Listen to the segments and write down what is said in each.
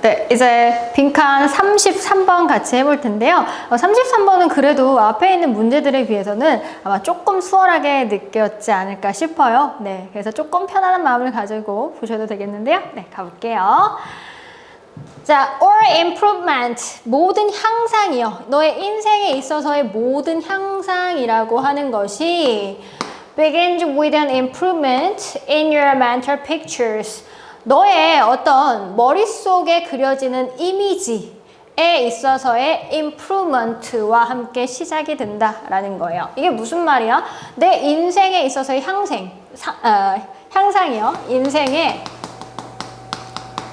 네, 이제 빈칸 33번 같이 해볼 텐데요. 어, 33번은 그래도 앞에 있는 문제들에 비해서는 아마 조금 수월하게 느꼈지 않을까 싶어요. 네, 그래서 조금 편안한 마음을 가지고 보셔도 되겠는데요. 네, 가볼게요. 자, or improvement, 모든 향상이요. 너의 인생에 있어서의 모든 향상이라고 하는 것이 begins with an improvement in your mental pictures. 너의 어떤 머릿속에 그려지는 이미지 에 있어서의 improvement와 함께 시작이 된다라는 거예요. 이게 무슨 말이야? 내 인생에 있어서의 향생, 사, 어, 향상이요. 인생의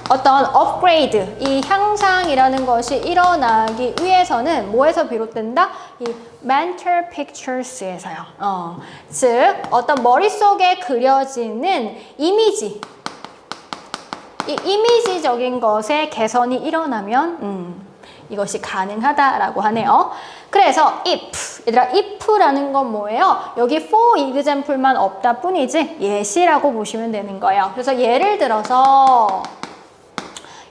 어떤 업그레이드, 이 향상이라는 것이 일어나기 위해서는 뭐에서 비롯된다? 이 mental pictures에서요. 어, 즉 어떤 머릿속에 그려지는 이미지, 이 이미지적인 것의 개선이 일어나면 음, 이것이 가능하다라고 하네요. 그래서 if, 얘들아 if라는 건 뭐예요? 여기 for example만 없다 뿐이지 예시라고 보시면 되는 거예요. 그래서 예를 들어서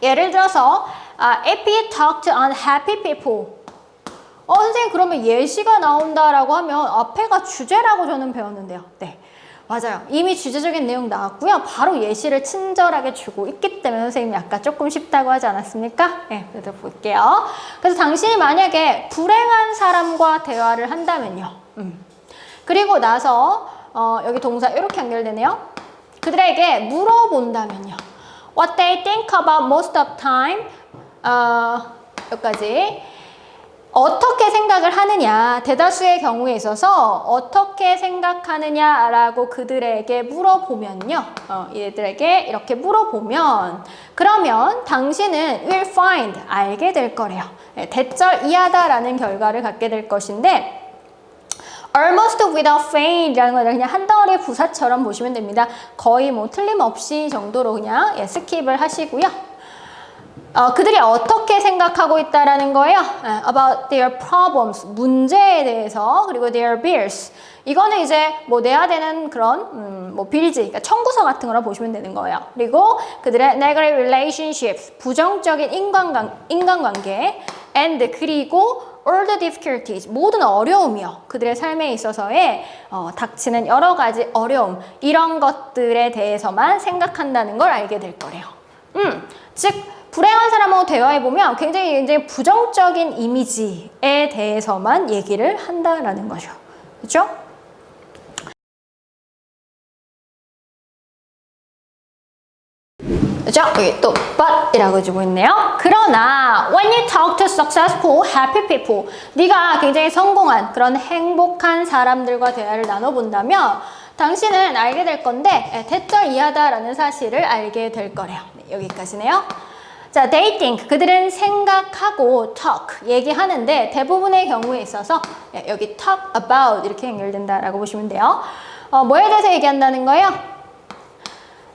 예를 들어서 아, he talked to unhappy people 어 선생님 그러면 예시가 나온다라고 하면 앞에가 주제라고 저는 배웠는데요. 네. 맞아요. 이미 주제적인 내용 나왔고요. 바로 예시를 친절하게 주고 있기 때문에 선생님이 아까 조금 쉽다고 하지 않았습니까? 네, 그래도 볼게요. 그래서 당신이 만약에 불행한 사람과 대화를 한다면요. 음. 그리고 나서 어, 여기 동사 이렇게 연결되네요. 그들에게 물어본다면요. What they think about most of time. 어, 여기까지. 어떻게 생각을 하느냐, 대다수의 경우에 있어서 어떻게 생각하느냐라고 그들에게 물어보면요. 어, 얘들에게 이렇게 물어보면, 그러면 당신은 will find, 알게 될 거래요. 네, 대절 이하다라는 결과를 갖게 될 것인데, almost without fail이라는 걸 그냥 한 덩어리 부사처럼 보시면 됩니다. 거의 뭐 틀림없이 정도로 그냥 예, 스킵을 하시고요. 어, 그들이 어떻게 생각하고 있다라는 거예요. 예, about their problems, 문제에 대해서 그리고 their bills. 이거는 이제 뭐 내야 되는 그런 음, 뭐 빌지, 그러니까 청구서 같은 거라 보시면 되는 거예요. 그리고 그들의 negative relationships, 부정적인 인간관, 인간관계, and 그리고 all the difficulties, 모든 어려움이요. 그들의 삶에 있어서의 어, 닥치는 여러 가지 어려움, 이런 것들에 대해서만 생각한다는 걸 알게 될 거래요. 음, 즉 불행한 사람하고 대화해보면 굉장히 굉장히 부정적인 이미지에 대해서만 얘기를 한다라는 거죠. 그렇죠? 그죠? 여기 또 but이라고 주고 있네요. 그러나 when you talk to successful, happy people, 네가 굉장히 성공한 그런 행복한 사람들과 대화를 나눠본다면 당신은 알게 될 건데 예, 대절 이하다라는 사실을 알게 될 거래요. 네, 여기까지네요. 자, they think 그들은 생각하고 talk 얘기하는데 대부분의 경우에 있어서 예, 여기 talk about 이렇게 연결된다라고 보시면 돼요. 어, 뭐에 대해서 얘기한다는 거예요?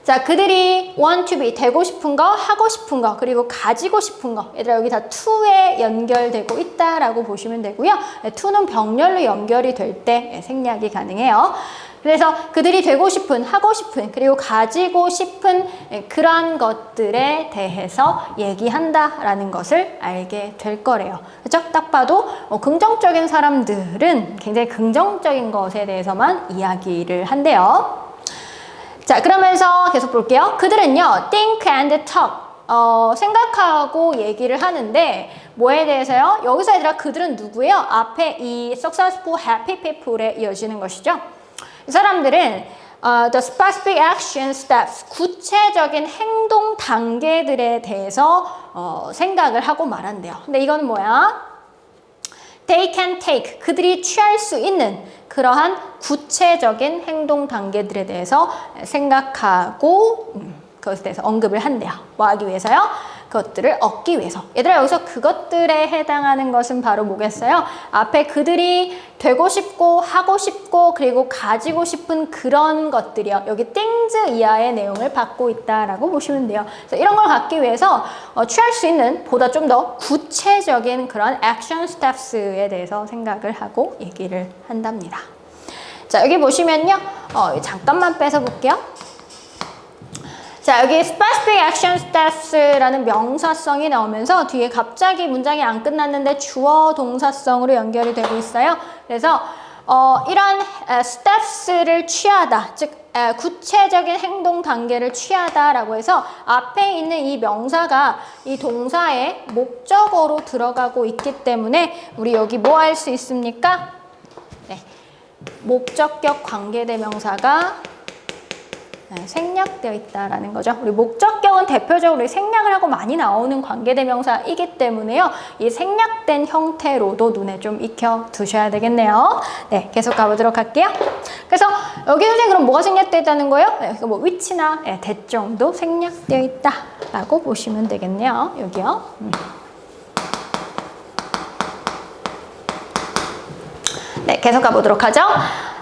자, 그들이 want to be 되고 싶은 거, 하고 싶은 거, 그리고 가지고 싶은 거. 얘들아 여기 다 to에 연결되고 있다라고 보시면 되고요. 네, to는 병렬로 연결이 될 때 생략이 가능해요. 그래서 그들이 되고 싶은, 하고 싶은, 그리고 가지고 싶은 그런 것들에 대해서 얘기한다라는 것을 알게 될 거래요. 그렇죠? 딱 봐도 어, 긍정적인 사람들은 굉장히 긍정적인 것에 대해서만 이야기를 한대요. 자, 그러면서 계속 볼게요. 그들은요, think and talk. 어, 생각하고 얘기를 하는데, 뭐에 대해서요? 여기서 얘들아, 그들은 누구예요? 앞에 이 successful, happy people에 이어지는 것이죠. 이 사람들은 어, the specific action steps, 구체적인 행동 단계들에 대해서 어, 생각을 하고 말한대요. 근데 이건 뭐야? They can take, 그들이 취할 수 있는 그러한 구체적인 행동 단계들에 대해서 생각하고 음, 그것에 대해서 언급을 한대요. 뭐 하기 위해서요? 그것들을 얻기 위해서. 얘들아 여기서 그것들에 해당하는 것은 바로 뭐겠어요? 앞에 그들이 되고 싶고 하고 싶고 그리고 가지고 싶은 그런 것들이요. 여기 things 이하의 내용을 받고 있다라고 보시면 돼요. 그래서 이런 걸 갖기 위해서 어, 취할 수 있는 보다 좀 더 구체적인 그런 action steps에 대해서 생각을 하고 얘기를 한답니다. 자 여기 보시면요. 어, 잠깐만 뺏어 볼게요. 자, 여기 specific action steps라는 명사성이 나오면서 뒤에 갑자기 문장이 안 끝났는데 주어 동사성으로 연결이 되고 있어요. 그래서 어, 이런 에, steps를 취하다, 즉 에, 구체적인 행동 단계를 취하다라고 해서 앞에 있는 이 명사가 이 동사의 목적어로 들어가고 있기 때문에 우리 여기 뭐 할 수 있습니까? 네, 목적격 관계대명사가 네, 생략되어 있다라는 거죠. 우리 목적격은 대표적으로 생략을 하고 많이 나오는 관계대명사이기 때문에요. 이 생략된 형태로도 눈에 좀 익혀 두셔야 되겠네요. 네, 계속 가보도록 할게요. 그래서 여기 선생님 그럼 뭐가 생략되어 있다는 거예요? 네, 뭐 위치나 네, 대정도 생략되어 있다라고 보시면 되겠네요. 여기요. 음. 네, 계속 가보도록 하죠.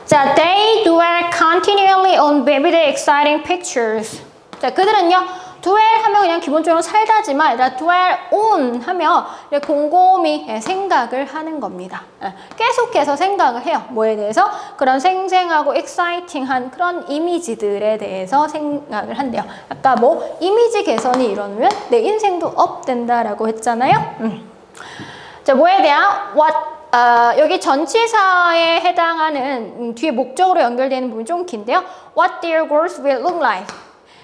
자, they dwell continually on vivid, exciting pictures. 자, 그들은요, dwell 하면 그냥 기본적으로 살다지만, 얘들아, dwell on 하면 곰곰이 예, 생각을 하는 겁니다. 예, 계속해서 생각을 해요. 뭐에 대해서? 그런 생생하고 exciting한 그런 이미지들에 대해서 생각을 한대요. 아까 뭐, 이미지 개선이 이러면 내 인생도 업된다라고 했잖아요. 음. 자, 뭐에 대한 what 어, 여기 전치사에 해당하는 음, 뒤에 목적으로 연결되는 부분이 좀 긴데요. What their goals will look like.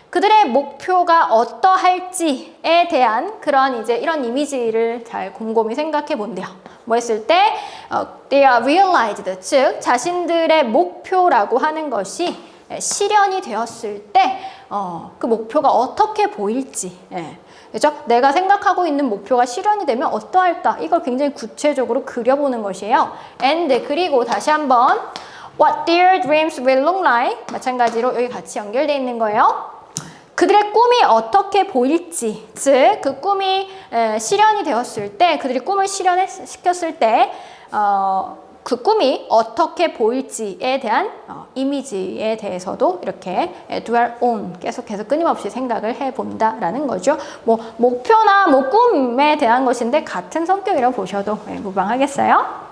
그들의 목표가 어떠할지에 대한 그런 이제 이런 이미지를 잘 곰곰이 생각해 본대요. 뭐 했을 때 어, they are realized, 즉 자신들의 목표라고 하는 것이 실현이 되었을 때 어, 그 목표가 어떻게 보일지 예. 그죠? 내가 생각하고 있는 목표가 실현이 되면 어떠할까? 이걸 굉장히 구체적으로 그려보는 것이에요. And 그리고 다시 한번 What their dreams will look like 마찬가지로 여기 같이 연결되어 있는 거예요. 그들의 꿈이 어떻게 보일지, 즉 그 꿈이 에, 실현이 되었을 때, 그들이 꿈을 실현시켰을 때, 어, 그 꿈이 어떻게 보일지에 대한 어, 이미지에 대해서도 이렇게 dwell on 계속해서 끊임없이 생각을 해본다라는 거죠. 뭐 목표나 뭐 꿈에 대한 것인데 같은 성격이라고 보셔도 네, 무방하겠어요.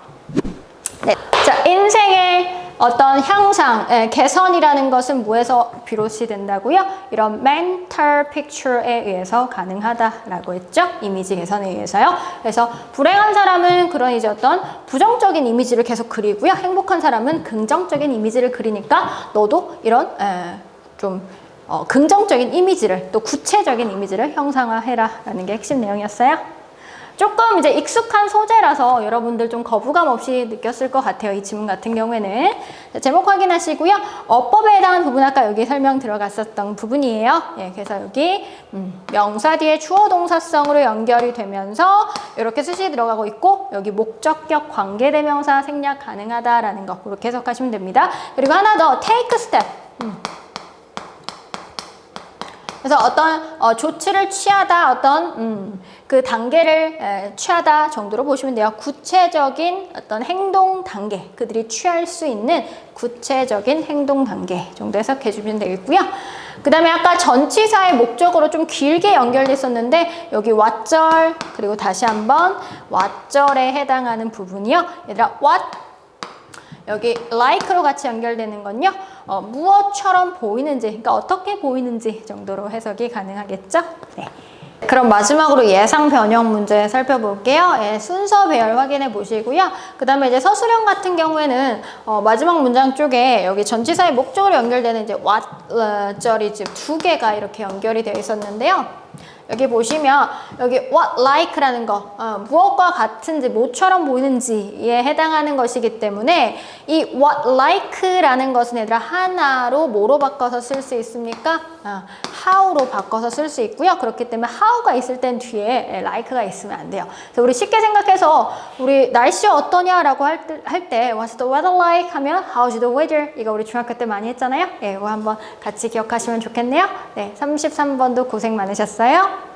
네, 자 인생의 어떤 향상, 예, 개선이라는 것은 뭐에서 비롯이 된다고요? 이런 mental picture에 의해서 가능하다라고 했죠? 이미지 개선에 의해서요. 그래서 불행한 사람은 그런 이제 어떤 부정적인 이미지를 계속 그리고요. 행복한 사람은 긍정적인 이미지를 그리니까 너도 이런 에, 좀 어, 긍정적인 이미지를 또 구체적인 이미지를 형상화해라라는 게 핵심 내용이었어요. 조금 이제 익숙한 소재라서 여러분들 좀 거부감 없이 느꼈을 것 같아요. 이 지문 같은 경우에는. 자, 제목 확인하시고요. 어법에 해당하는 부분 아까 여기 설명 들어갔었던 부분이에요. 예, 그래서 여기 음, 명사 뒤에 주어 동사성으로 연결이 되면서 이렇게 수시 들어가고 있고 여기 목적격 관계대명사 생략 가능하다라는 거 그렇게 해석하시면 됩니다. 그리고 하나 더 take step. 음. 그래서 어떤 어, 조치를 취하다 어떤 음, 그 단계를 에, 취하다 정도로 보시면 돼요. 구체적인 어떤 행동 단계 그들이 취할 수 있는 구체적인 행동 단계 정도 해석해 주시면 되겠고요. 그 다음에 아까 전치사의 목적으로 좀 길게 연결됐었는데 여기 왓절 그리고 다시 한번 왓절에 해당하는 부분이요. 얘들아 what 여기 like로 같이 연결되는 건요. 어, 무엇처럼 보이는지, 그러니까 어떻게 보이는지 정도로 해석이 가능하겠죠? 네. 그럼 마지막으로 예상 변형 문제 살펴볼게요. 예, 순서 배열 확인해 보시고요. 그 다음에 이제 서술형 같은 경우에는 어, 마지막 문장 쪽에 여기 전치사의 목적으로 연결되는 이제 what절이 지금 두 개가 이렇게 연결이 되어 있었는데요. 여기 보시면 여기 what like라는 거 어, 무엇과 같은지 뭐처럼 보이는지에 해당하는 것이기 때문에 이 what like라는 것은 얘들아 하나로 뭐로 바꿔서 쓸 수 있습니까? 어, how로 바꿔서 쓸 수 있고요. 그렇기 때문에 how가 있을 땐 뒤에 like가 있으면 안 돼요. 그래서 우리 쉽게 생각해서 우리 날씨 어떠냐라고 할 때, 할 때 what's the weather like 하면 how's the weather 이거 우리 중학교 때 많이 했잖아요. 예, 이거 한번 같이 기억하시면 좋겠네요. 네, 33번도 고생 많으셨어요.